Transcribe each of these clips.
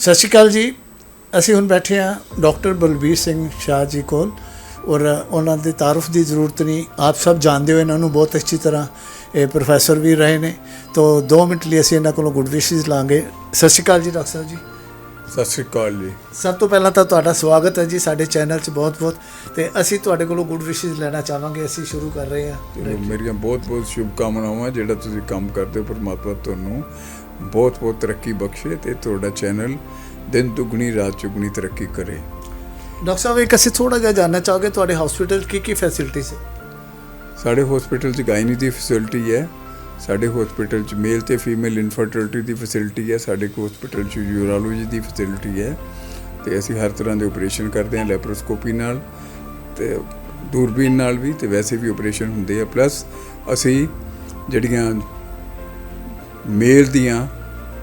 ਸਤਿ ਸ਼੍ਰੀ ਅਕਾਲ ਜੀ। ਅਸੀਂ ਹੁਣ ਬੈਠੇ ਹਾਂ ਡਾਕਟਰ ਬਲਬੀਰ ਸਿੰਘ ਸ਼ਾਹ ਜੀ ਕੋਲ ਔਰ ਉਹਨਾਂ ਦੇ ਤਾਰਫ ਦੀ ਜ਼ਰੂਰਤ ਨਹੀਂ। ਆਪ ਸਭ ਜਾਣਦੇ ਹੋ ਇਹਨਾਂ ਨੂੰ ਬਹੁਤ ਅੱਛੀ ਤਰ੍ਹਾਂ। ਇਹ ਪ੍ਰੋਫੈਸਰ ਵੀ ਰਹੇ ਨੇ। ਤੋਂ 2 ਮਿੰਟ ਲਈ ਅਸੀਂ ਇਹਨਾਂ ਕੋਲੋਂ ਗੁੱਡ ਵਿਸ਼ੇਸ ਲਾਂਗੇ। ਸਤਿ ਸ਼੍ਰੀ ਅਕਾਲ ਜੀ ਡਾਕਟਰ ਸਾਹਿਬ ਜੀ। ਸਤਿ ਸ਼੍ਰੀ ਅਕਾਲ ਜੀ। ਸਭ ਤੋਂ ਪਹਿਲਾਂ ਤਾਂ ਤੁਹਾਡਾ ਸਵਾਗਤ ਹੈ ਜੀ ਸਾਡੇ ਚੈਨਲ 'ਚ ਬਹੁਤ-ਬਹੁਤ ਤੇ ਅਸੀਂ ਤੁਹਾਡੇ ਕੋਲੋਂ ਗੁੱਡ ਵਿਸ਼ੇਸ ਲੈਣਾ ਚਾਹਾਂਗੇ। ਅਸੀਂ ਸ਼ੁਰੂ ਕਰ ਰਹੇ ਹਾਂ। ਮੇਰੀਆਂ ਬਹੁਤ ਬਹੁਤ ਸ਼ੁਭ ਕਾਮਨਾਵਾਂ ਜਿਹੜਾ ਤੁਸੀਂ ਕੰਮ ਕਰਦੇ ਹੋ ਪਰਮਾਤਮਾ ਤੁਹਾਨੂੰ ਬਹੁਤ ਬਹੁਤ ਤਰੱਕੀ ਬਖਸ਼ੇ ਤੇ ਤੁਹਾਡਾ ਚੈਨਲ ਦਿਨ ਦੁਗਣੀ ਰਾਤ ਚੁਗਣੀ ਤਰੱਕੀ ਕਰੇ। ਡਾਕਟਰ ਸਾਹਿਬ ਇੱਕ ਅਸੀਂ ਥੋੜਾ ਜਿਹਾ ਜਾਨਣਾ ਚਾਹੋਗੇ ਤੁਹਾਡੇ ਹਸਪੀਟਲ ਕੀ ਕੀ ਫੈਸਿਲਿਟੀਜ਼ ਹੈ ਸਾਡੇ ਹਸਪੀਟਲ 'ਚ ਗਾਇਨੀ ਦੀ ਫੈਸਿਲਿਟੀ ਹੈ ਸਾਡੇ ਹਸਪੀਟਲ 'ਚ ਮੇਲ ਤੇ ਫੀਮੇਲ ਇਨਫਰਟੀਲਿਟੀ ਦੀ ਫੈਸਿਲਿਟੀ ਹੈ ਸਾਡੇ ਹਸਪੀਟਲ 'ਚ ਯੂਰੋਲੋਜੀ ਦੀ ਫੈਸਿਲਿਟੀ ਹੈ ਤੇ ਅਸੀਂ ਹਰ ਤਰ੍ਹਾਂ ਦੇ ਆਪਰੇਸ਼ਨ ਕਰਦੇ ਹਾਂ ਲੈਪਰੋਸਕੋਪੀ ਨਾਲ ਤੇ ਦੂਰਬੀਨ ਨਾਲ ਵੀ ਤੇ ਵੈਸੇ ਵੀ ਆਪਰੇਸ਼ਨ ਹੁੰਦੇ ਆ। ਪਲੱਸ ਅਸੀਂ ਜਿਹੜੀਆਂ ਮੇਲ ਦੀਆਂ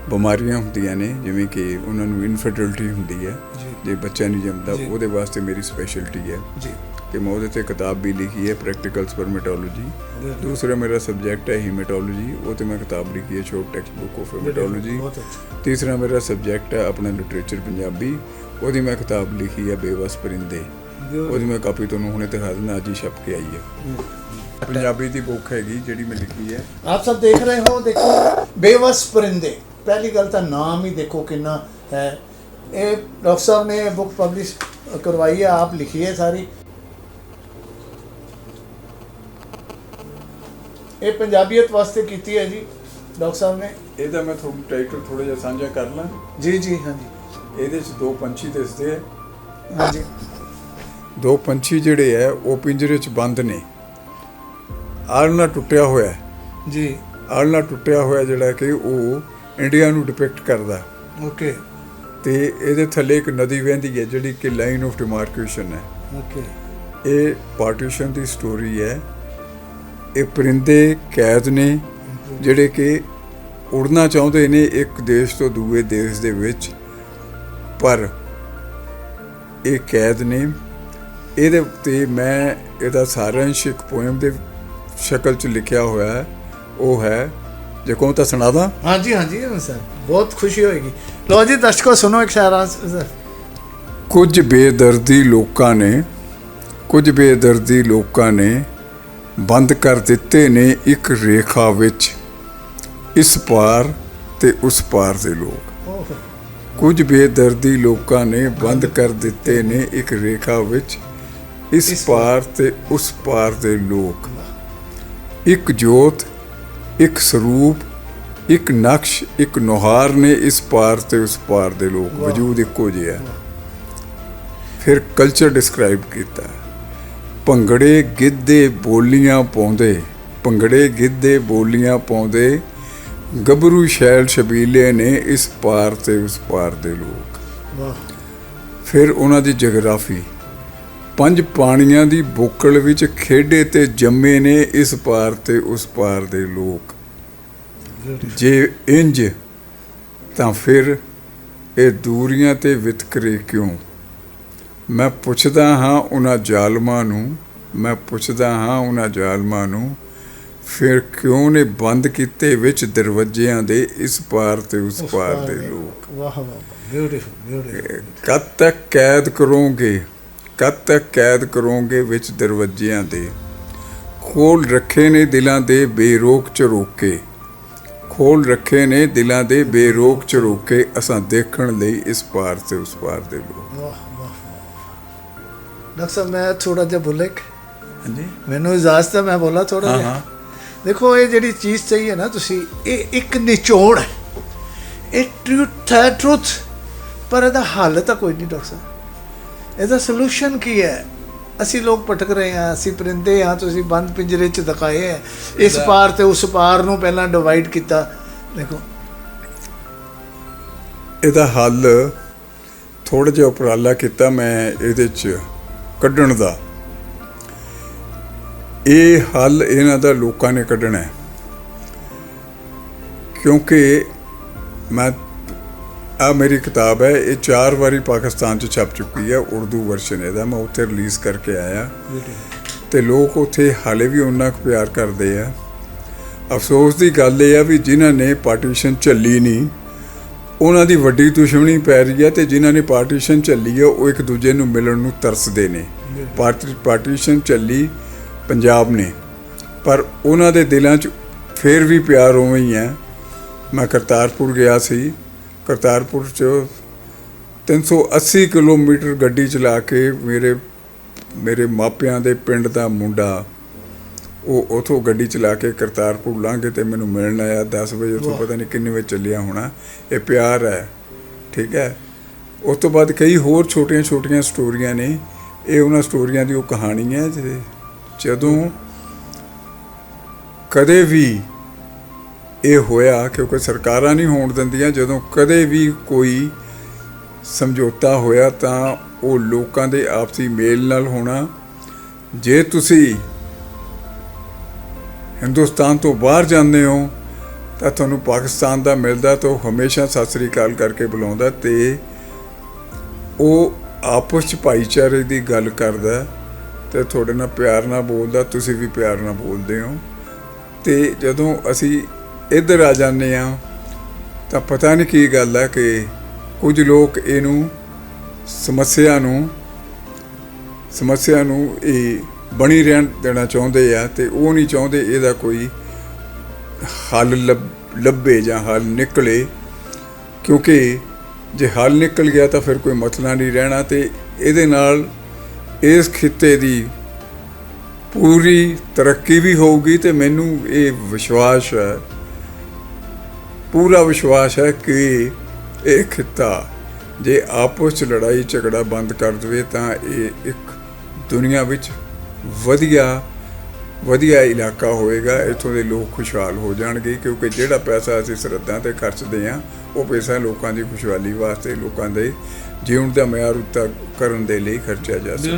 ਬਿਮਾਰੀਆਂ ਹੁੰਦੀਆਂ ਨੇ ਜਿਵੇਂ ਕਿ ਉਹਨਾਂ ਨੂੰ ਇਨਫਰਟੀਲਿਟੀ ਹੁੰਦੀ ਹੈ ਜੀ। ਬੱਚਾ ਨਹੀਂ ਜੰਮਦਾ। ਉਹਦੇ ਵਾਸਤੇ ਮੇਰੀ ਸਪੈਸ਼ਲਟੀ ਹੈ। ਜੀ। ਕਿ ਮੈਂ ਉਹਦੇ ਤੇ ਕਿਤਾਬ ਵੀ ਲਿਖੀ ਹੈ ਪ੍ਰੈਕਟੀਕਲ ਸਪਰਮੇਟੋਲੋਜੀ Good. ਦੂਸਰਾ ਮੇਰਾ ਸਬਜੈਕਟ ਹੈ ਹੀਮੇਟੋਲੋਜੀ ਉਹ ਤੇ ਮੈਂ ਕਿਤਾਬ ਲਿਖੀ ਹੈ ਸ਼ੋਰਟ ਟੈਕਸਟ ਬੁੱਕ ਆਫ ਅੱਛਾ। ਤੀਸਰਾ ਮੇਰਾ ਸਬਜੈਕਟ ਹੈ ਆਪਣਾ ਲਿਟਰੇਚਰ ਪੰਜਾਬੀ ਉਹਦੀ ਮੈਂ ਕਿਤਾਬ ਲਿਖੀ ਹੈ ਬੇਵਸ ਪਰਿੰਦੇ। ਉਹਦੀ ਮੈਂ ਕਾਪੀ ਤੁਹਾਨੂੰ ਹੁਣੇ ਦਿਖਾ ਦਿੰਦਾ ਅੱਜ ਹੀ ਛਪ ਕੇ ਆਈ ਹੈ। ਪੰਜਾਬੀ ਦੀ ਬੁੱਕ ਹੈਗੀ ਜਿਹੜੀ ਮੈਂ ਲਿਖੀ ਹੈ। ਆਪ ਸਭ ਦੇਖ ਰਹੇ ਹੋ ਦੇਖੋ ਬੇਵਸ ਪਰਿੰਦੇ। ਪਹਿਲੀ ਗੱਲ ਤਾਂ ਨਾਮ ਹੀ ਦੇਖੋ ਕਿੰਨਾ ਹੈ। ਇਹ ਡਾਕਟਰ ਸਾਹਿਬ ਨੇ ਬੁੱਕ ਪਬਲਿਸ਼ ਕਰਵਾਈ ਹੈ ਆਪ ਲਿਖੀ ਹੈ ਸਾਰੀ। ਇਹ ਪੰਜਾਬੀਅਤ ਵਾਸਤੇ ਕੀਤੀ ਹੈ ਜੀ ਡਾਕਟਰ ਸਾਹਿਬ ਨੇ। ਇਹਦਾ ਮੈਂ ਤੁਹਾਨੂੰ ਟਾਈਟਲ ਥੋੜਾ ਜਿਹਾ ਸਾਂਝਾ ਕਰ ਲਾਂ। ਜੀ ਜੀ ਹਾਂਜੀ। ਇਹਦੇ 'ਚ ਦੋ ਪੰਛੀ ਦਿਸਦੇ ਆ। ਹਾਂਜੀ। ਦੋ ਪੰਛੀ ਜਿਹੜੇ ਆ ਉਹ ਪਿੰਜਰੇ 'ਚ ਬੰਦ ਨੇ। ਆਲਣਾ ਟੁੱਟਿਆ ਹੋਇਆ ਜੀ। ਆਲਣਾ ਟੁੱਟਿਆ ਹੋਇਆ ਜਿਹੜਾ ਕਿ ਉਹ ਇੰਡੀਆ ਨੂੰ ਡਿਪਿਕਟ ਕਰਦਾ। ਓਕੇ ਤੇ ਇਹਦੇ ਥੱਲੇ ਇੱਕ ਨਦੀ ਵਹਿੰਦੀ ਹੈ ਜਿਹੜੀ ਕਿ ਲਾਈਨ ਆਫ ਡਿਮਾਰਕੇਸ਼ਨ ਹੈ। ਓਕੇ ਇਹ ਪਾਰਟੀਸ਼ਨ ਦੀ ਸਟੋਰੀ ਹੈ। ਇਹ ਪਰਿੰਦੇ ਕੈਦ ਨੇ ਜਿਹੜੇ ਕਿ ਉੜਨਾ ਚਾਹੁੰਦੇ ਨੇ ਇੱਕ ਦੇਸ਼ ਤੋਂ ਦੂਏ ਦੇਸ਼ ਦੇ ਵਿੱਚ। ਪਰ ਇਹ ਕੈਦ ਨੇ। ਇਹਦੇ ਉੱਤੇ ਮੈਂ ਇਹਦਾ ਸਾਰਾਂਸ਼ ਇੱਕ ਪੋਇਮ ਦੇ ਸ਼ਕਲ 'ਚ ਲਿਖਿਆ ਹੋਇਆ ਹੈ ਉਹ ਹੈ। ਜੇ ਕਹੂੰ ਤਾਂ ਸੁਣਾ ਦਾਂ। ਹਾਂਜੀ ਹਾਂਜੀ ਸਰ ਬਹੁਤ ਖੁਸ਼ੀ ਹੋਏਗੀ। ਲੋ ਜੀ ਦਰਸ਼ਕੋ ਸੁਣੋ ਇੱਕ ਸ਼ਾਇਰਾਂ ਸਰ। ਕੁਝ ਬੇਦਰਦੀ ਲੋਕਾਂ ਨੇ ਕੁਝ ਬੇਦਰਦੀ ਲੋਕਾਂ ਨੇ ਬੰਦ ਕਰ ਦਿੱਤੇ ਨੇ ਇੱਕ ਰੇਖਾ ਵਿੱਚ ਇਸ ਪਾਰ ਤੇ ਉਸ ਪਾਰ ਦੇ ਲੋਕ। ਕੁਝ ਬੇਦਰਦੀ ਲੋਕਾਂ ਨੇ ਬੰਦ ਕਰ ਦਿੱਤੇ ਨੇ ਇੱਕ ਰੇਖਾ ਵਿੱਚ ਇਸ। ਪਾਰ ਤੇ ਉਸ ਪਾਰ ਦੇ ਲੋਕ। ਇੱਕ ਜੋਤ ਇੱਕ ਸਰੂਪ ਇੱਕ ਨਕਸ਼ ਇੱਕ ਨੁਹਾਰ ਨੇ ਇਸ ਪਾਰ ਤੇ ਉਸ ਪਾਰ ਦੇ ਲੋਕ। ਵਜੂਦ ਇੱਕੋ ਜਿਹਾ ਫਿਰ ਕਲਚਰ ਡਿਸਕ੍ਰਾਈਬ ਕੀਤਾ। ਭੰਗੜੇ ਗਿੱਧੇ ਬੋਲੀਆਂ ਪਾਉਂਦੇ ਭੰਗੜੇ ਗਿੱਧੇ ਬੋਲੀਆਂ ਪਾਉਂਦੇ ਗੱਭਰੂ ਸ਼ੈਲ ਸ਼ਬੀਲੇ ਨੇ ਇਸ ਪਾਰ ਤੇ ਉਸ ਪਾਰ ਦੇ ਲੋਕ। ਵਾਹ। ਫਿਰ ਉਹਨਾਂ ਦੀ ਜਗਰਾਫੀ ਪੰਜ ਪਾਣੀਆਂ ਦੀ ਬੋਕਲ ਵਿੱਚ ਖੇਡੇ ਤੇ ਜੰਮੇ ਨੇ ਇਸ ਪਾਰ ਤੇ ਉਸ ਪਾਰ ਦੇ ਲੋਕ। ਜੇ ਇੰਜ ਤਾਂ ਫਿਰ ਇਹ ਦੂਰੀਆਂ ਤੇ ਵਿਤਕਰੇ ਕਿਉਂ? ਮੈਂ ਪੁੱਛਦਾ ਹਾਂ ਉਹਨਾਂ ਜ਼ਾਲਮਾਂ ਨੂੰ ਮੈਂ ਪੁੱਛਦਾ ਹਾਂ ਉਹਨਾਂ ਜ਼ਾਲਮਾਂ ਨੂੰ ਫਿਰ ਕਿਉਂ ਨੇ ਬੰਦ ਕੀਤੇ ਵਿੱਚ ਦਰਵਾਜ਼ਿਆਂ ਦੇ ਇਸ ਪਾਰ ਤੇ ਉਸ ਪਾਰ ਦੇ ਲੋਕ? ਵਾਹ ਵਾਹ ਬਿਊਟੀਫੁਲ ਬਿਊਟੀਫੁਲ ਕਦ ਤੱਕ ਕੈਦ ਕਰੋਗੇ? ਕਦ ਤੱਕ ਕੈਦ ਕਰੋਗੇ ਵਿੱਚ ਦਰਵਾਜ਼ਿਆਂ ਦੇ ਖੋਲ ਰੱਖੇ ਨੇ ਦਿਲਾਂ ਦੇ ਬੇਰੋਕ ਝਰੋਕੇ ਖੋਲ ਰੱਖੇ ਨੇ ਦਿਲਾਂ ਦੇ ਬੇਰੋਕ ਝਰੋਕੇ ਅਸਾਂ ਦੇਖਣ ਲਈ ਇਸ ਪਾਰ ਤੇ ਉਸ ਪਾਰ ਦੇ ਲੋਕ। ਵਾਹ ਵਾਹ ਡਾਕਟਰ ਸਾਹਿਬ ਮੈਂ ਥੋੜਾ ਜਿਹਾ ਬੋਲੇ ਹਾਂਜੀ। ਮੈਨੂੰ ਇਜਾਜ਼ਤ ਹੈ ਮੈਂ ਬੋਲਾ ਥੋੜਾ ਜਿਹਾ। ਦੇਖੋ ਇਹ ਜਿਹੜੀ ਚੀਜ਼ ਚਾਹੀਏ ਨਾ ਤੁਸੀਂ ਇਹ ਇੱਕ ਨਿਚੋੜ ਹੈ। ਇਹ ਟਰੂਥ ਹੈ ਟਰੂਥ ਪਰ ਇਹਦਾ ਹੱਲ ਤਾਂ ਕੋਈ ਨਹੀਂ ਡਾਕਟਰ ਸਾਹਿਬ। ਇਹਦਾ ਸੋਲੂਸ਼ਨ ਕੀ ਹੈ ਅਸੀਂ ਲੋਕ ਭਟਕ ਰਹੇ ਹਾਂ ਅਸੀਂ ਪਰਿੰਦੇ ਹਾਂ ਤੁਸੀਂ ਬੰਦ ਪਿੰਜਰੇ 'ਚ ਦਿਖਾਏ ਹੈ ਇਸ ਪਾਰ ਤੇ ਉਸ ਪਾਰ ਨੂੰ ਪਹਿਲਾਂ ਡਿਵਾਈਡ ਕੀਤਾ ਦੇਖੋ ਇਹਦਾ ਹੱਲ ਥੋੜਾ ਜਿਹਾ ਉਪਰਾਲਾ ਕੀਤਾ ਮੈਂ ਇਹਦੇ ਚ ਕੱਢਣ ਦਾ ਇਹ ਹੱਲ ਇਹਨਾਂ ਦਾ ਲੋਕਾਂ ਨੇ ਕੱਢਣਾ ਹੈ ਕਿਉਂਕਿ ਮੈਂ ਆ ਮੇਰੀ ਕਿਤਾਬ ਹੈ, ਇਹ ਚਾਰ ਵਾਰੀ ਪਾਕਿਸਤਾਨ ਚ ਛਪ ਚੁੱਕੀ ਹੈ, ਉਰਦੂ ਵਰਸ਼ਨ ਇਹਦਾ, ਮੈਂ ਉੱਥੇ ਰਿਲੀਜ਼ ਕਰਕੇ ਆਇਆ। ਤੇ ਲੋਕ ਉੱਥੇ ਹਾਲੇ ਵੀ ਉਹਨਾਂ ਕੁ ਪਿਆਰ ਕਰਦੇ ਆ। ਅਫਸੋਸ ਦੀ ਗੱਲ ਇਹ ਆ ਵੀ ਜਿਨ੍ਹਾਂ ਨੇ ਪਾਰਟੀਸ਼ਨ ਝੱਲੀ ਨਹੀਂ, ਉਹਨਾਂ ਦੀ ਵੱਡੀ ਦੁਸ਼ਮਣੀ ਪੈ ਰਹੀ ਹੈ ਤੇ ਜਿਨ੍ਹਾਂ ਨੇ ਪਾਰਟੀਸ਼ਨ ਝੱਲੀ ਹੈ, ਉਹ ਇੱਕ ਦੂਜੇ ਨੂੰ ਮਿਲਣ ਨੂੰ ਤਰਸਦੇ ਨੇ। ਪਾਰਟੀ ਪਾਰਟੀਸ਼ਨ ਝੱਲੀ ਪੰਜਾਬ ਨੇ, ਪਰ ਉਹਨਾਂ ਦੇ ਦਿਲਾਂ 'ਚ ਫੇਰ ਵੀ ਪਿਆਰ ਉਵੇਂ ਹੀ ਹੈ। ਮੈਂ ਕਰਤਾਰਪੁਰ ਗਿਆ ਸੀ। ਕਰਤਾਰਪੁਰ 'ਚ 380 ਕਿਲੋਮੀਟਰ ਗੱਡੀ ਚਲਾ ਕੇ ਮੇਰੇ ਮੇਰੇ ਮਾਪਿਆਂ ਦੇ ਪਿੰਡ ਦਾ ਮੁੰਡਾ ਉਹ ਉਥੋਂ ਗੱਡੀ ਚਲਾ ਕੇ ਕਰਤਾਰਪੁਰ ਲੰਘੇ ਤੇ ਮੈਨੂੰ ਮਿਲਣ ਆਇਆ 10 ਵਜੇ ਉਥੋਂ। ਪਤਾ ਨਹੀਂ ਕਿੰਨੇ ਵਜੇ ਚੱਲਿਆ ਹੋਣਾ। ਇਹ ਪਿਆਰ ਹੈ ਠੀਕ ਹੈ। ਉਸ ਤੋਂ ਬਾਅਦ ਕਈ ਹੋਰ ਛੋਟੀਆਂ-ਛੋਟੀਆਂ ਸਟੋਰੀਆਂ ਨੇ। ਇਹ ਉਹਨਾਂ ਸਟੋਰੀਆਂ ਦੀ ਉਹ ਕਹਾਣੀ ਹੈ ਜਦੋਂ ਕਦੇ ਵੀ ਇਹ ਹੋਇਆ ਕਿਉਂਕਿ ਸਰਕਾਰਾਂ ਨਹੀਂ ਹੋਣ ਦਿੰਦੀਆਂ। ਜਦੋਂ ਕਦੇ ਵੀ ਕੋਈ ਸਮਝੌਤਾ ਹੋਇਆ ਤਾਂ ਉਹ ਲੋਕਾਂ ਦੇ ਆਪਸੀ ਮੇਲ ਨਾਲ ਹੋਣਾ। ਜੇ ਤੁਸੀਂ ਹਿੰਦੁਸਤਾਨ ਤੋਂ ਬਾਹਰ ਜਾਂਦੇ ਹੋ, ਤਾਂ ਤੁਹਾਨੂੰ ਪਾਕਿਸਤਾਨ ਦਾ ਮਿਲਦਾ ਤਾਂ ਉਹ ਹਮੇਸ਼ਾ ਸਤਿ ਸ੍ਰੀ ਅਕਾਲ ਕਰਕੇ ਬੁਲਾਉਂਦਾ ਤੇ ਉਹ ਆਪਸ ਚ ਭਾਈਚਾਰੇ ਦੀ ਗੱਲ ਕਰਦਾ ਤੇ ਤੁਹਾਡੇ ਨਾਲ ਪਿਆਰ ਨਾਲ ਬੋਲਦਾ, ਤੁਸੀਂ ਵੀ ਪਿਆਰ ਨਾਲ ਬੋਲਦੇ ਹੋ। ਤੇ ਜਦੋਂ ਅਸੀਂ ਇੱਧਰ ਆ ਜਾਂਦੇ ਆ ਤਾਂ ਪਤਾ ਨਹੀਂ ਕੀ ਗੱਲ ਹੈ ਕਿ ਕੁਝ ਲੋਕ ਇਹਨੂੰ ਸਮੱਸਿਆ ਨੂੰ ਸਮੱਸਿਆ ਨੂੰ ਇਹ ਬਣੀ ਰਹਿਣ ਦੇਣਾ ਚਾਹੁੰਦੇ ਆ ਤੇ ਉਹ ਨਹੀਂ ਚਾਹੁੰਦੇ ਇਹਦਾ ਕੋਈ ਹੱਲ ਲੱਭ- ਲੱਭੇ ਜਾਂ ਹੱਲ ਨਿਕਲੇ। ਕਿਉਂਕਿ ਜੇ ਹੱਲ ਨਿਕਲ ਗਿਆ ਤਾਂ ਫਿਰ ਕੋਈ ਮਸਲਾ ਨਹੀਂ ਰਹਿਣਾ ਤੇ ਇਹਦੇ ਨਾਲ ਇਸ ਖਿੱਤੇ ਦੀ ਪੂਰੀ ਤਰੱਕੀ ਵੀ ਹੋਊਗੀ ਤੇ ਮੈਨੂੰ ਇਹ ਵਿਸ਼ਵਾਸ ਹੈ ਪੂਰਾ ਵਿਸ਼ਵਾਸ ਹੈ ਕਿ ਇਹ ਖਿੱਤਾ ਜੇ ਆਪਸ ਚ ਲੜਾਈ ਝਗੜਾ ਬੰਦ ਕਰ ਦਵੇ ਤਾਂ ਇਹ ਇੱਕ ਦੁਨੀਆ ਵਿੱਚ ਵਧੀਆ ਵਧੀਆ ਇਲਾਕਾ ਹੋਏਗਾ। ਇੱਥੋਂ ਦੇ ਲੋਕ ਖੁਸ਼ਹਾਲ ਹੋ ਜਾਣਗੇ ਕਿਉਂਕਿ ਜਿਹੜਾ ਪੈਸਾ ਅਸੀਂ ਸਰਹੱਦਾਂ ਤੇ ਖਰਚਦੇ ਹਾਂ, ਉਹ ਪੈਸਾ ਲੋਕਾਂ ਦੀ ਖੁਸ਼ਹਾਲੀ ਵਾਸਤੇ, ਲੋਕਾਂ ਦੇ ਜੀਵਨ ਦਾ ਮਿਆਰ ਉੱਤਾ ਕਰਨ ਦੇ ਲਈ ਖਰਚਿਆ ਜਾ ਸਕਦਾ।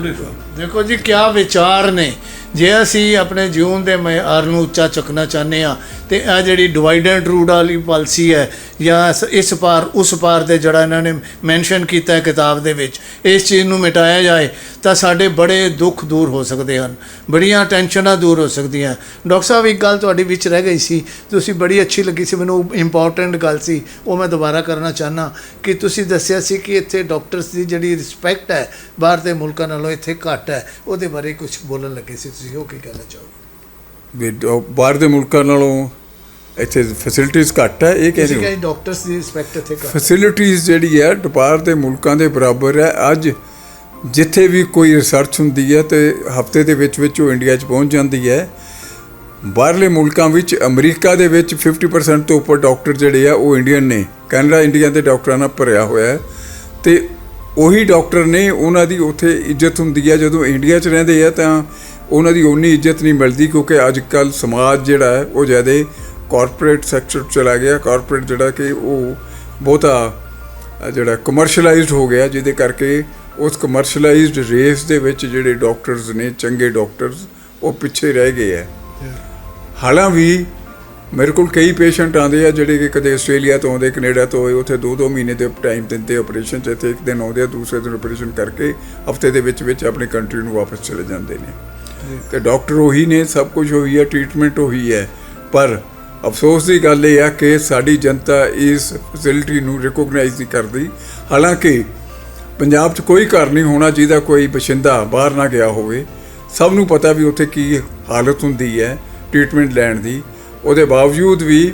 ਦੇਖੋ ਜੀ, ਕਿਆ ਵਿਚਾਰ ਨੇ। ਜੇ ਅਸੀਂ ਆਪਣੇ ਜੀਵਨ ਦੇ ਮਿਆਰ ਨੂੰ ਉੱਚਾ ਚੁੱਕਣਾ ਚਾਹੁੰਦੇ ਆ ਤੇ ਆ ਜਿਹੜੀ ਡਿਵਾਈਡ ਐਂਡ ਰੂਲ ਵਾਲੀ ਪਾਲਿਸੀ ਹੈ, ਜਾਂ ਇਸ- ਇਸ ਪਾਰ ਉਸ ਪਾਰ ਦੇ ਜਿਹੜਾ ਇਹਨਾਂ ਨੇ ਮੈਂਸ਼ਨ ਕੀਤਾ ਹੈ ਕਿਤਾਬ ਦੇ ਵਿੱਚ, ਇਸ ਚੀਜ਼ ਨੂੰ ਮਿਟਾਇਆ ਜਾਏ, ਤਾਂ ਸਾਡੇ ਬੜੇ ਦੁੱਖ ਦੂਰ ਹੋ ਸਕਦੇ ਹਨ। ਬੜੀਆਂ ਟੈਨਸ਼ਨਾਂ ਦੂਰ ਹੋ ਸਕਦੀਆਂ। ਡਾਕਟਰ ਸਾਹਿਬ, ਇੱਕ ਗੱਲ ਤੁਹਾਡੀ ਵਿੱਚ ਰਹਿ ਗਈ ਸੀ। ਤੁਸੀਂ ਬੜੀ ਅੱਛੀ ਲੱਗੀ ਸੀ, ਮੈਨੂੰ ਇੰਪੋਰਟੈਂਟ ਗੱਲ ਸੀ, ਉਹ ਮੈਂ ਦੁਬਾਰਾ ਕਰਨਾ ਚਾਹਨਾ ਕਿ ਤੁਸੀਂ ਦੱਸਿਆ ਸੀ ਕਿ ਇੱਥੇ ਡਾਕਟਰਸ ਦੀ ਜਿਹੜੀ ਰਿਸਪੈਕਟ ਹੈ ਬਾਹਰ ਦੇ ਮੁਲਕਾਂ ਨਾਲੋਂ ਇੱਥੇ ਘੱਟ ਹੈ। ਉਹਦੇ ਬਾਰੇ ਕੁਝ ਬੋਲਣ ਲੱਗੇ ਸੀ ਤੁਸੀਂ ਉਹ ਕੀ ਕਹਿਣਾ ਚਾਹੋਗੇ? ਵੀ ਬਾਹਰ ਦੇ ਮੁਲਕਾਂ ਨਾਲੋਂ ਇੱਥੇ ਫੈਸਿਲਿਟੀਆਂ ਘੱਟ ਹੈ ਇਹ ਕਹਿੰਦੇ ਕਹਿੰਦੇ ਡਾਕਟਰਸ ਦੀ ਰਿਸਪੈਕਟ ਇੱਥੇ ਘੱਟ ਫੈਸਿਲਿਟੀਆਂ ਜਿਹੜੀ ਹੈ ਬਾਹਰ ਦੇ ਮੁਲਕਾਂ ਦੇ ਬਰਾਬਰ ਹੈ। ਅੱਜ ਜਿੱਥੇ ਵੀ ਕੋਈ ਰਿਸਰਚ ਹੁੰਦੀ ਹੈ ਤੇ ਹਫ਼ਤੇ ਦੇ ਵਿੱਚ ਵਿੱਚ ਉਹ ਇੰਡੀਆ 'ਚ ਪਹੁੰਚ ਜਾਂਦੀ ਹੈ। ਬਾਹਰਲੇ ਮੁਲਕਾਂ ਵਿੱਚ ਅਮਰੀਕਾ ਦੇ ਵਿੱਚ 50% ਤੋਂ ਉੱਪਰ ਡਾਕਟਰ ਜਿਹੜੇ ਆ ਉਹ ਇੰਡੀਅਨ ਨੇ। ਕੈਨੇਡਾ ਇੰਡੀਆ ਦੇ ਡਾਕਟਰਾਂ ਨਾਲ ਭਰਿਆ ਹੋਇਆ ਹੈ। ਤੇ ਉਹੀ ਡਾਕਟਰ ਨੇ ਉਹਨਾਂ ਦੀ ਉੱਥੇ ਇੱਜ਼ਤ ਹੁੰਦੀ ਹੈ ਜਦੋਂ ਇੰਡੀਆ 'ਚ ਰਹਿੰਦੇ ਆ ਤਾਂ ਉਹਨਾਂ ਦੀ ਉਨੀ ਇੱਜ਼ਤ ਨਹੀਂ ਮਿਲਦੀ ਕਿਉਂਕਿ ਅੱਜ ਕੱਲ ਸਮਾਜ ਜਿਹੜਾ ਹੈ ਉਹ ਜ਼ਿਆਦਾ ਕਾਰਪੋਰੇਟ ਸੈਕਟਰ ਚਲਾ ਗਿਆ। ਕਾਰਪੋਰੇਟ ਜਿਹੜਾ ਕਿ ਉਹ ਬਹੁਤਾ ਜਿਹੜਾ ਕਮਰਸ਼ੀਅਲਾਈਜ਼ਡ ਹੋ ਗਿਆ ਜਿਹਦੇ ਕਰਕੇ ਉਸ ਕਮਰਸ਼ੀਅਲਾਈਜ਼ਡ ਰੇਸ ਦੇ ਵਿੱਚ ਜਿਹੜੇ ਡਾਕਟਰਸ ਨੇ ਚੰਗੇ ਡਾਕਟਰਸ ਉਹ ਪਿੱਛੇ ਰਹਿ ਗਏ ਹੈ ਹਾਲਾਂ ਵੀ ਮੇਰੇ ਕੋਲ ਕਈ ਪੇਸ਼ੈਂਟ ਆਉਂਦੇ ਆ ਜਿਹੜੇ ਕਿ ਕਦੇ ਆਸਟ੍ਰੇਲੀਆ ਤੋਂ ਆਉਂਦੇ ਕੈਨੇਡਾ ਤੋਂ ਆਏ ਉੱਥੇ 2-2 ਮਹੀਨੇ ਦੇ ਟਾਈਮ ਦਿੰਦੇ ਆਪਰੇਸ਼ਨ 'ਚ ਇੱਥੇ ਇੱਕ ਦਿਨ ਆਉਂਦੇ ਆ ਦੂਸਰੇ ਦਿਨ ਆਪਰੇਸ਼ਨ ਕਰਕੇ ਹਫ਼ਤੇ ਦੇ ਵਿੱਚ ਵਿੱਚ ਆਪਣੀ ਕੰਟਰੀ ਨੂੰ ਵਾਪਸ ਚਲੇ ਜਾਂਦੇ ਨੇ। ਤੇ ਡਾਕਟਰ ਉਹੀ ਨੇ ਸਭ ਕੁਝ ਉਹੀ ਹੈ ਟ੍ਰੀਟਮੈਂਟ ਉਹੀ ਹੈ। ਪਰ ਅਫਸੋਸ ਦੀ ਗੱਲ ਇਹ ਆ ਕਿ ਸਾਡੀ ਜਨਤਾ ਇਸ ਫੈਸਿਲਿਟੀ ਨੂੰ ਰਿਕੋਗਨਾਈਜ਼ ਨਹੀਂ ਕਰਦੀ। ਹਾਲਾਂਕਿ ਪੰਜਾਬ 'ਚ ਕੋਈ ਘਰ ਨਹੀਂ ਹੋਣਾ ਜਿਹਦਾ ਕੋਈ ਬਸ਼ਿੰਦਾ ਬਾਹਰ ਨਾ ਗਿਆ ਹੋਵੇ। ਸਭ ਨੂੰ ਪਤਾ ਵੀ ਉੱਥੇ ਕੀ ਹਾਲਤ ਹੁੰਦੀ ਹੈ ਟ੍ਰੀਟਮੈਂਟ ਲੈਣ ਦੀ। ਉਹਦੇ ਬਾਵਜੂਦ ਵੀ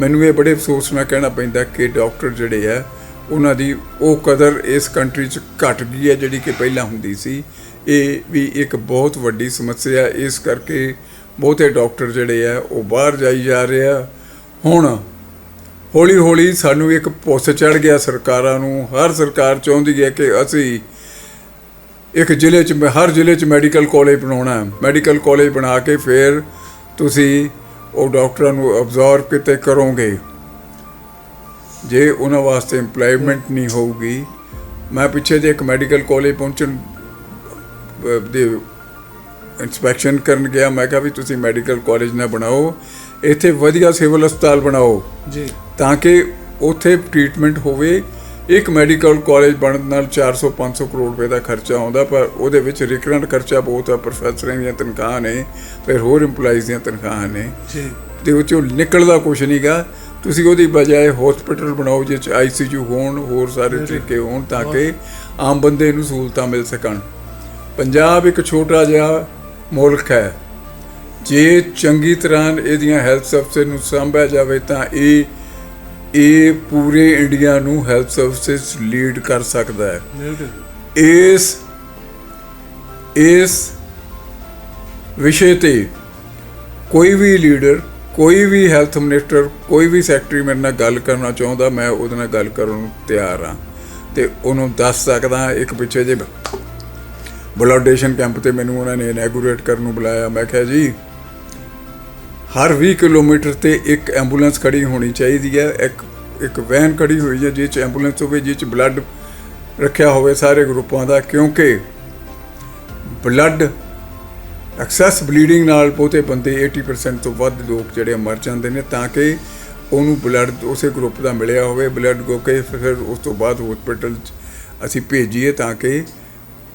ਮੈਨੂੰ ਇਹ ਬੜੇ ਅਫਸੋਸ ਨਾਲ ਕਹਿਣਾ ਪੈਂਦਾ ਕਿ ਡਾਕਟਰ ਜਿਹੜੇ ਆ, ਉਹਨਾਂ ਦੀ ਉਹ ਕਦਰ ਇਸ ਕੰਟਰੀ 'ਚ ਘਟ ਗਈ ਹੈ ਜਿਹੜੀ ਕਿ ਪਹਿਲਾਂ ਹੁੰਦੀ ਸੀ। ਇਹ ਵੀ ਇੱਕ ਬਹੁਤ ਵੱਡੀ ਸਮੱਸਿਆ ਇਸ ਕਰਕੇ ਬਹੁਤੇ ਡਾਕਟਰ ਜਿਹੜੇ ਆ, ਉਹ ਬਾਹਰ ਜਾਈ ਜਾ ਰਹੇ ਆ। ਹੁਣ ਹੌਲੀ ਹੌਲੀ ਸਾਨੂੰ ਇੱਕ ਪੁੱਛ ਚੜ ਗਿਆ ਸਰਕਾਰਾਂ ਨੂੰ। ਹਰ ਸਰਕਾਰ ਚਾਹੁੰਦੀ ਹੈ ਕਿ ਅਸੀਂ ਇੱਕ ਜ਼ਿਲ੍ਹੇ 'ਚ, ਹਰ ਜ਼ਿਲ੍ਹੇ 'ਚ ਮੈਡੀਕਲ ਕਾਲਜ ਬਣਾਉਣਾ ਹੈ। ਮੈਡੀਕਲ ਕਾਲਜ ਬਣਾ ਕੇ ਫਿਰ ਤੁਸੀਂ ਉਹ ਡਾਕਟਰਾਂ ਨੂੰ ਅਬਜ਼ਰਵ ਕਿਤੇ ਕਰੋਗੇ। ਜੇ ਉਹਨਾਂ ਵਾਸਤੇ ਏਮਪਲੋਇਮੈਂਟ ਨਹੀਂ ਹੋਊਗੀ ਮੈਂ ਪਿੱਛੇ ਜੇ ਇੱਕ ਮੈਡੀਕਲ ਕਾਲਜ ਪਹੁੰਚਣ ਦੇ ਇਨਸਪੈਕਸ਼ਨ ਕਰਨ ਗਿਆ। ਮੈਂ ਕਿਹਾ ਵੀ ਤੁਸੀਂ ਮੈਡੀਕਲ ਕਾਲਜ ਨਾ ਬਣਾਓ ਇੱਥੇ ਵਧੀਆ ਸਿਵਲ ਹਸਪਤਾਲ ਬਣਾਓ ਜੀ। ਤਾਂ ਕਿ ਉੱਥੇ ਟ੍ਰੀਟਮੈਂਟ ਹੋਵੇ। ਇੱਕ ਮੈਡੀਕਲ ਕਾਲਜ ਬਣਨ ਨਾਲ 400 500 ਕਰੋੜ ਰੁਪਏ ਦਾ ਖਰਚਾ ਆਉਂਦਾ ਪਰ ਉਹਦੇ ਵਿੱਚ ਰਿਕਰੈਂਟ ਖਰਚਾ ਬਹੁਤ ਆ ਪ੍ਰੋਫੈਸਰਾਂ ਦੀਆਂ ਤਨਖਾਹਾਂ ਨੇ ਫਿਰ ਹੋਰ EMPLOYEES ਦੀਆਂ ਤਨਖਾਹਾਂ ਨੇ। ਜੀ। ਤੇ ਉਹ ਚੋਂ ਨਿਕਲਦਾ ਕੁਝ ਨਹੀਂਗਾ ਤੁਸੀਂ ਉਹਦੀ ਬਜਾਏ ਹਸਪੀਟਲ ਬਣਾਓ ਜਿਸ ਚ ਆਈਸੀਯੂ ਹੋਣ ਹੋਰ ਸਾਰੇ ਤਰੀਕੇ ਹੋਣ ਤਾਂ ਕਿ ਆਮ ਬੰਦੇ ਨੂੰ ਸਹੂਲਤਾਂ ਮਿਲ ਸਕਣ। ਪੰਜਾਬ ਇੱਕ ਛੋਟਾ ਜਿਹਾ ਮੁਲਕ ਹੈ। ਜੇ ਚੰਗੀ ਤਰ੍ਹਾਂ ਇਹਦੀਆਂ ਹੈਲਥ ਸਰਵਿਸਿਜ਼ ਨੂੰ ਸੰਭਾਲਿਆ ਜਾਵੇ ਤਾਂ ਇਹ ਇਹ ਪੂਰੇ ਇੰਡੀਆ ਨੂੰ ਹੈਲਥ ਸਰਵਿਸਿਜ਼ ਲੀਡ ਕਰ ਸਕਦਾ ਹੈ। ਇਸ ਇਸ ਵਿਸ਼ੇ ਤੇ ਕੋਈ ਵੀ ਲੀਡਰ ਕੋਈ ਵੀ ਹੈਲਥ ਮਿਨਿਸਟਰ ਕੋਈ ਵੀ ਸੈਕਟਰੀ ਮੇਰੇ ਨਾਲ ਗੱਲ ਕਰਨਾ ਚਾਹੁੰਦਾ ਮੈਂ ਉਹਦੇ ਨਾਲ ਗੱਲ ਕਰਨ ਨੂੰ ਤਿਆਰ ਹਾਂ। ਤੇ ਉਹਨੂੰ ਦੱਸ ਸਕਦਾ ਇੱਕ ਪਿੱਛੇ ਜੇ ਬਲੱਡ ਡੋਨੇਸ਼ਨ ਕੈਂਪ ਤੇ ਮੈਨੂੰ ਉਹਨਾਂ ਨੇ ਇਨੈਗੂਰੇਟ ਕਰਨ ਨੂੰ ਬੁਲਾਇਆ। ਮੈਂ ਕਿਹਾ ਜੀ ਹਰ 20 ਕਿਲੋਮੀਟਰ ਤੇ ਇੱਕ ਐਂਬੂਲੈਂਸ ਖੜੀ ਹੋਣੀ ਚਾਹੀਦੀ ਹੈ। ਇੱਕ ਇੱਕ ਵੈਨ ਖੜੀ ਹੋਈ ਹੈ ਜਿਸ ਚ ਐਂਬੂਲੈਂਸ ਹੋਵੇ ਜਿਸ ਚ ਬਲੱਡ ਰੱਖਿਆ ਹੋਵੇ ਸਾਰੇ ਗਰੁੱਪਾਂ ਦਾ, ਕਿਉਂਕਿ ਬਲੱਡ ਐਕਸੈਸ ਬਲੀਡਿੰਗ ਨਾਲ ਬਹੁਤੇ ਬੰਦੇ 80% ਤੋਂ ਵੱਧ ਲੋਕ ਜਿਹੜੇ ਮਰ ਜਾਂਦੇ ਨੇ, ਤਾਂ ਕਿ ਉਹਨੂੰ ਬਲੱਡ, ਉਸੇ ਗਰੁੱਪ ਦਾ ਮਿਲਿਆ ਹੋਵੇ। ਬਲੱਡ ਗੋ ਕੇ ਫਿਰ ਉਸ ਤੋਂ ਬਾਅਦ ਹਸਪੀਟਲ 'ਚ ਅਸੀਂ ਭੇਜੀਏ ਤਾਂ ਕਿ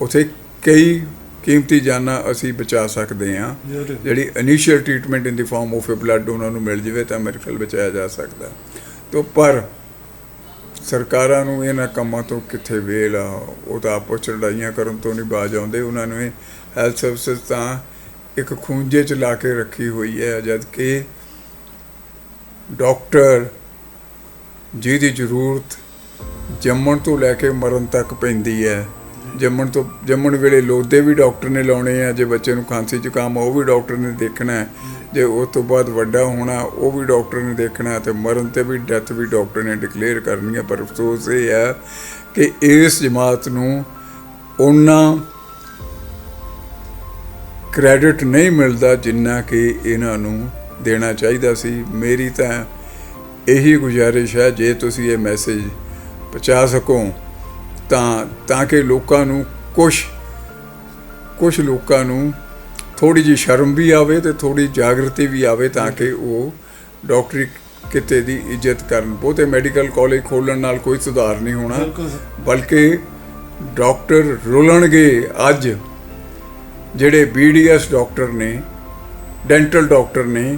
ਉਥੇ ਕਈ ਕੀਮਤੀ ਜਾਨਾਂ ਅਸੀਂ ਬਚਾ ਸਕਦੇ ਹਾਂ। ਜਿਹੜੀ initial treatment in the form of blood ਉਹਨਾਂ ਨੂੰ ਮਿਲ ਜਾਵੇ ਤਾਂ ਮੇਰੇ ਖਿਆਲ ਬਚਾਇਆ ਜਾ ਸਕਦਾ। ਤੋਂ ਪਰ ਸਰਕਾਰਾਂ ਨੂੰ ਇਹਨਾਂ ਕੰਮਾਂ ਤੋਂ ਕਿੱਥੇ ਵੇਲ ਆ? ਉਹ ਤਾਂ ਆਪੋ 'ਚ ਲੜਾਈਆਂ ਕਰਨ ਤੋਂ ਨਹੀਂ ਬਾਜ ਆਉਂਦੇ। ਉਹਨਾਂ ਨੂੰ ਹੈਲਥ ਸਰਵਿਸਿਜ਼ ਤਾਂ ਇੱਕ ਖੂੰਜੇ 'ਚ ਲਾ ਕੇ ਰੱਖੀ ਹੋਈ ਹੈ ਜਦ ਕਿ ਡਾਕਟਰ ਜਿਹਦੀ ਜ਼ਰੂਰਤ ਜੰਮਣ ਤੋਂ ਲੈ ਕੇ ਮਰਨ ਤੱਕ ਪੈਂਦੀ ਹੈ। ਜੰਮਣ ਤੋਂ, ਜੰਮਣ ਵੇਲੇ ਲੋਦੇ ਵੀ ਡਾਕਟਰ ਨੇ ਲਾਉਣੇ ਆ, ਜੇ ਬੱਚੇ ਨੂੰ ਖਾਂਸੀ ਜ਼ੁਕਾਮ ਉਹ ਵੀ ਡਾਕਟਰ ਨੇ ਦੇਖਣਾ ਜੇ ਉਸ ਤੋਂ ਬਾਅਦ ਵੱਡਾ ਹੋਣਾ, ਉਹ ਵੀ ਡਾਕਟਰ ਨੇ ਦੇਖਣਾ ਹੈ ਤੇ ਮਰਨ ਤੇ ਵੀ ਡੈਥ ਵੀ ਡਾਕਟਰ ਨੇ ਡਿਕਲੇਅਰ ਕਰਨੀ ਹੈ। ਪਰ ਅਫਸੋਸ ਇਹ ਹੈ ਕਿ ਇਸ ਜਮਾਤ ਨੂੰ ਉਹਨਾਂ ਕ੍ਰੈਡਿਟ ਨਹੀਂ ਮਿਲਦਾ ਜਿੰਨਾ ਕਿ ਇਹਨਾਂ ਨੂੰ ਦੇਣਾ ਚਾਹੀਦਾ ਸੀ। ਮੇਰੀ ਤਾਂ ਇਹੀ ਗੁਜ਼ਾਰਿਸ਼ ਹੈ, ਜੇ ਤੁਸੀਂ ਇਹ ਮੈਸੇਜ ਪਹੁੰਚਾ ਸਕੋ ਤਾਂ ਤਾਂ ਕਿ ਲੋਕਾਂ ਨੂੰ ਕੁਝ ਕੁਝ ਲੋਕਾਂ ਨੂੰ ਥੋੜੀ ਜਿਹੀ ਸ਼ਰਮ ਵੀ ਆਵੇ ਤੇ ਥੋੜੀ ਜਾਗਰਤੀ ਵੀ ਆਵੇ ਤਾਂ ਕਿ ਉਹ ਡਾਕਟਰੀ ਕਿਤੇ ਦੀ ਇੱਜ਼ਤ ਕਰਨ। ਬਹੁਤੇ ਮੈਡੀਕਲ ਕਾਲਜ ਖੋਲਣ ਨਾਲ ਕੋਈ ਸੁਧਾਰ ਨਹੀਂ ਹੋਣਾ। ਬਲਕਿ ਡਾਕਟਰ ਰੁਲਣਗੇ ਅੱਜ। ਜਿਹੜੇ ਬੀਡੀਐਸ ਡਾਕਟਰ ਨੇ ਡੈਂਟਲ ਡਾਕਟਰ ਨੇ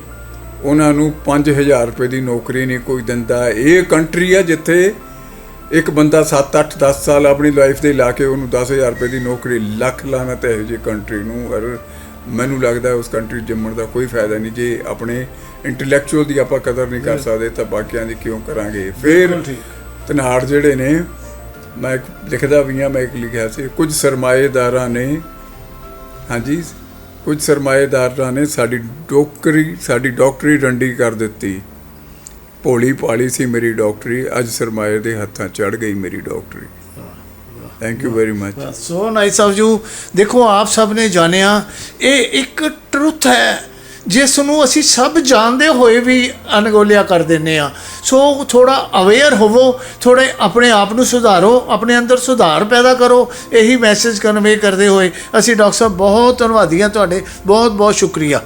ਉਹਨਾਂ ਨੂੰ 5000 ਰੁਪਏ ਦੀ ਨੌਕਰੀ ਨਹੀਂ ਕੋਈ ਦਿੰਦਾ। ਇਹ ਕੰਟਰੀ ਆ ਜਿੱਥੇ ਇੱਕ ਬੰਦਾ 7 8 10 ਸਾਲ ਆਪਣੀ ਲਾਈਫ ਦੇ ਲਾ ਕੇ ਉਹਨੂੰ 10000 ਰੁਪਏ ਦੀ ਨੌਕਰੀ ਲੱਖ ਲਾਨਤ ਹੈ ਜੀ ਕੰਟਰੀ ਨੂੰ ਔਰ ਮੈਨੂੰ ਲੱਗਦਾ ਉਸ ਕੰਟਰੀ ਜੰਮਣ ਦਾ ਕੋਈ ਫਾਇਦਾ ਨਹੀਂ। ਜੇ ਆਪਣੇ ਇੰਟੈਲੈਕਚੁਅਲ ਦੀ ਆਪਾਂ ਕਦਰ ਨਹੀਂ ਕਰ ਸਕਦੇ ਤਾਂ ਬਾਕੀਆਂ ਦੀ ਕਿਉਂ ਕਰਾਂਗੇ? ਫਿਰ। ਧਨਾੜ ਜਿਹੜੇ ਨੇ ਮੈਂ ਇੱਕ ਲਿਖਦਾ ਵੀ ਹਾਂ ਮੈਂ ਇੱਕ ਲਿਖਿਆ ਸੀ ਕੁਝ ਸਰਮਾਏਦਾਰਾਂ ਨੇ ਹਾਂਜੀ ਕੁਝ ਸਰਮਾਏਦਾਰਾਂ ਨੇ ਸਾਡੀ ਡੋਕਰੀ ਸਾਡੀ ਡਾਕਟਰੀ ਡੰਡੀ ਕਰ ਦਿੱਤੀ। ਭੋਲੀ ਪਾਲੀ ਸੀ ਮੇਰੀ ਡਾਕਟਰੀ, ਅੱਜ ਸਰਮਾਏ ਦੇ ਹੱਥਾਂ ਚੜ ਗਈ ਮੇਰੀ ਡਾਕਟਰੀ। Thank you very much so nice of you ਦੇਖੋ, ਆਪ ਸਭ ਨੇ ਜਾਣਿਆ, ਇਹ ਇੱਕ ਟਰੁੱਥ ਹੈ। ਜਿਸ ਨੂੰ ਅਸੀਂ ਸਭ ਜਾਣਦੇ ਹੋਏ ਵੀ ਅਣਗੋਲਿਆ ਕਰ ਦਿੰਨੇ ਆ। ਸੋ ਥੋੜਾ ਅਵੇਅਰ ਹੋਵੋ ਥੋੜੇ ਆਪਣੇ ਆਪ ਨੂੰ ਸੁਧਾਰੋ, ਆਪਣੇ ਅੰਦਰ ਸੁਧਾਰ ਪੈਦਾ ਕਰੋ। ਇਹੀ ਮੈਸੇਜ ਕਨਵੇ ਕਰਦੇ ਹੋਏ ਅਸੀਂ ਡਾਕਟਰ ਸਾਹਿਬ ਬਹੁਤ ਧੰਨਵਾਦੀ ਹਾਂ ਤੁਹਾਡੇ। ਬਹੁਤ ਬਹੁਤ ਸ਼ੁਕਰੀਆ।